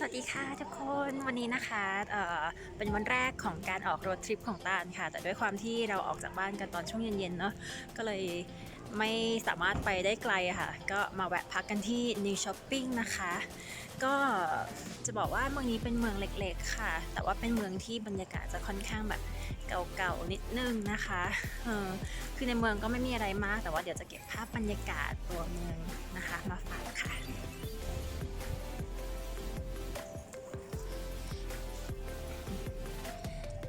สวัสดีค่ะทุกคนวันนี้นะคะเอ่อเป็นวันแรกของการออกรถทริปของตาลค่ะ แต่ด้วยความที่เราออกจากบ้านกันตอนช่วงเย็นๆเนาะก็เลยไม่สามารถไปได้ไกลค่ะ ก็มาแวะพักกันที่ New Shopping นะคะ ก็จะบอกว่าเมืองนี้เป็นเมืองเล็กๆค่ะ แต่ว่าเป็นเมืองที่บรรยากาศจะค่อนข้างแบบเก่าๆนิดนึงนะคะเออคือในเมืองก็ไม่มีอะไรมาก แต่ว่าเดี๋ยวจะเก็บภาพบรรยากาศตัวเมืองนะคะ มาฝากค่ะ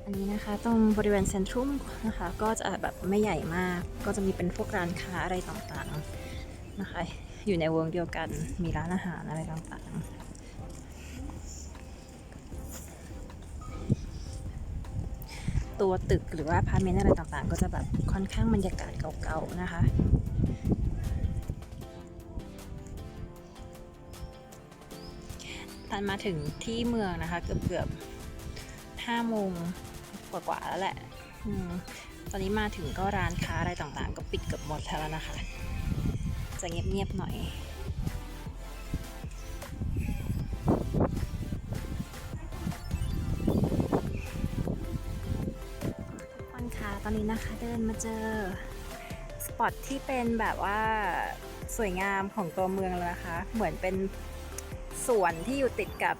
อันนี้นะคะตรงบริเวณเซ็นทรัลนะคะก็จะแบบไม่ใหญ่มาก ก็จะมีเป็นพวกร้านค้าอะไรต่างๆนะคะ อยู่ในวงเดียวกันมีร้านอาหารอะไรต่างๆตัวตึกหรือว่าพาร์ทเมนต์อะไรต่างๆ ก็จะแบบค่อนข้างบรรยากาศเก่าๆนะคะ ตันมาถึงที่เมืองนะคะ เกือบๆห้าโมง กว่าๆแล้วแหละอมตอนนี้มาถึงก็ร้านค้าอะไรต่างๆ ก็ปิดเกือบหมดแล้วนะคะ จะเงียบๆหน่อยทุกคนคะตอนนี้นะคะเดินมาเจอสปอตที่เป็นแบบว่าสวยงามของตัวเมืองแล้วนะคะ เหมือนเป็นสวนที่อยู่ติดกับ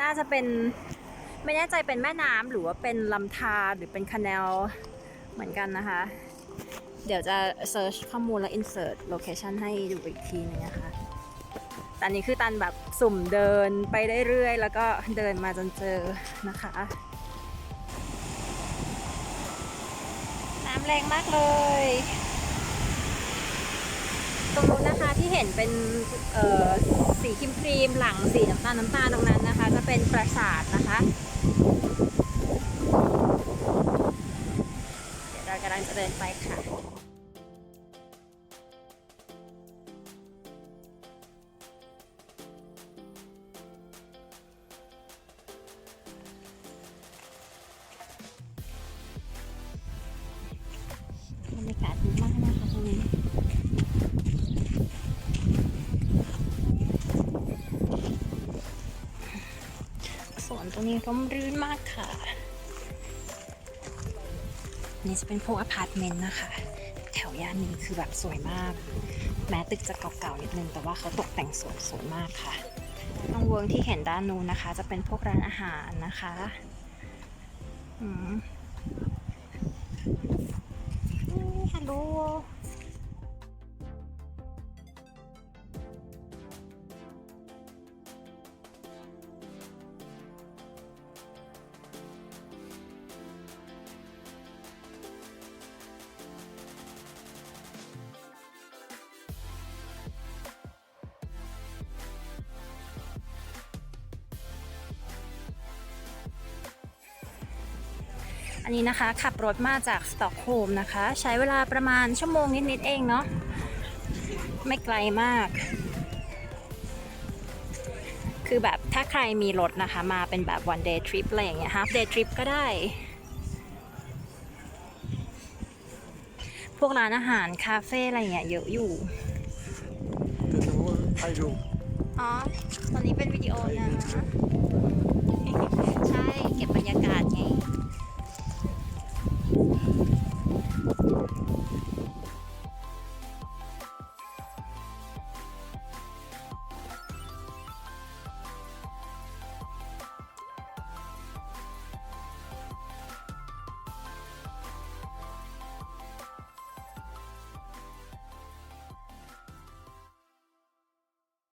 น่าจะเป็น ไม่แน่ใจเป็นแม่น้ำหรือว่าเป็นลำธารหรือเป็นค n นลเหมือนกันนะคะ เดี๋ยวจะเซิร์ชข้อมูลแล้ว insert location ให้ดูอีกทีนึงนะคะตอนนี้คือตันแบบสุ่มเดินไปได้เรื่อยแล้วก็เดินมาจนเจอนะคะ น้ำแรงมากเลย ตรงนู้นนะคะ ที่เห็นเป็นสีครีมครีมหลังสีน้ำตาลน้ำตาลตรงนั้นนะคะ จะเป็นปราสาทนะคะเดี๋ยวเรากำลังจะเดินไปค่ะบรรยากาศดีมากนะคะตรงนี้ ตรงนี้ร่มรื่นมากค่ะ นี่จะเป็นพวกอพาร์ตเมนต์นะคะ แถวย่านนี้คือแบบสวยมาก แม้ตึกจะเก่าๆนิดนึง แต่ว่าเขาตกแต่งสวยสวยมากค่ะ ตรงเวิร์ที่เห็นด้านนู้นนะคะ จะเป็นพวกร้านอาหารนะคะอืมฮัลโหล อันนี้นะคะขับรถมาจากสต็อกโฮล์มนะคะ ใช้เวลาประมาณชั่วโมงนิดๆเองเนาะไม่ไกลมาก คือแบบถ้าใครมีรถนะคะ มาเป็นแบบ one day trip อะไรอย่างเงี้ย half day trip ก็ได้ พวกร้านอาหารคาเฟ่อะไรอย่างเงี้ยเยอะอยู่จะดูว่าใครดูอ๋อ ตอนนี้เป็นวิดีโอนะ